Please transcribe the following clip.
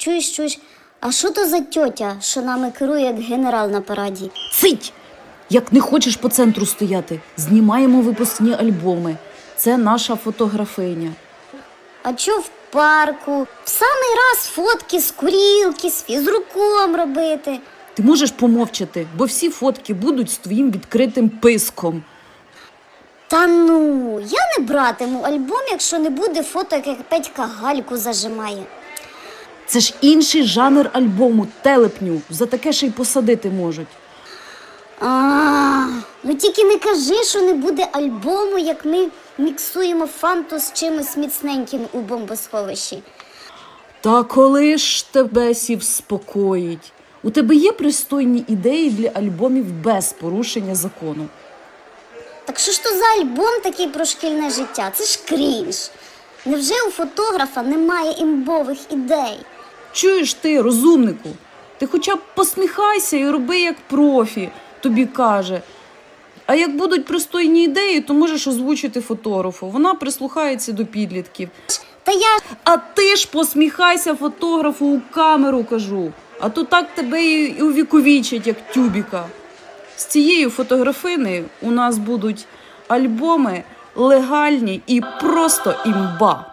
Чуєш, чуєш, а що то за тьотя, що нами керує як генерал на параді? Цить! Як не хочеш по центру стояти, знімаємо випускні альбоми. Це наша фотографиня. А чо в парку? В самий раз фотки з курілки, з фізруком робити. Ти можеш помовчати, бо всі фотки будуть з твоїм відкритим писком. Та ну, я не братиму альбом, якщо не буде фото, як Петька гальку зажимає. Це ж інший жанр альбому, телепню. За таке ще й посадити можуть. А, ну тільки не кажи, що не буде альбому, як ми міксуємо фанту з чимось міцненьким у бомбосховищі. Та коли ж тебе сів спокоїть? У тебе є пристойні ідеї для альбомів без порушення закону. Так що ж то за альбом такий про шкільне життя? Це ж крінж. Невже у фотографа немає імбових ідей? Чуєш ти, розумнику? Ти хоча б посміхайся і роби як профі, тобі каже. А як будуть пристойні ідеї, то можеш озвучити фотографу. Вона прислухається до підлітків. Та я А ти ж посміхайся фотографу у камеру, кажу. А то так тебе і увіковічать, як тюбіка. З цією фотографиною у нас будуть альбоми легальні і просто імба.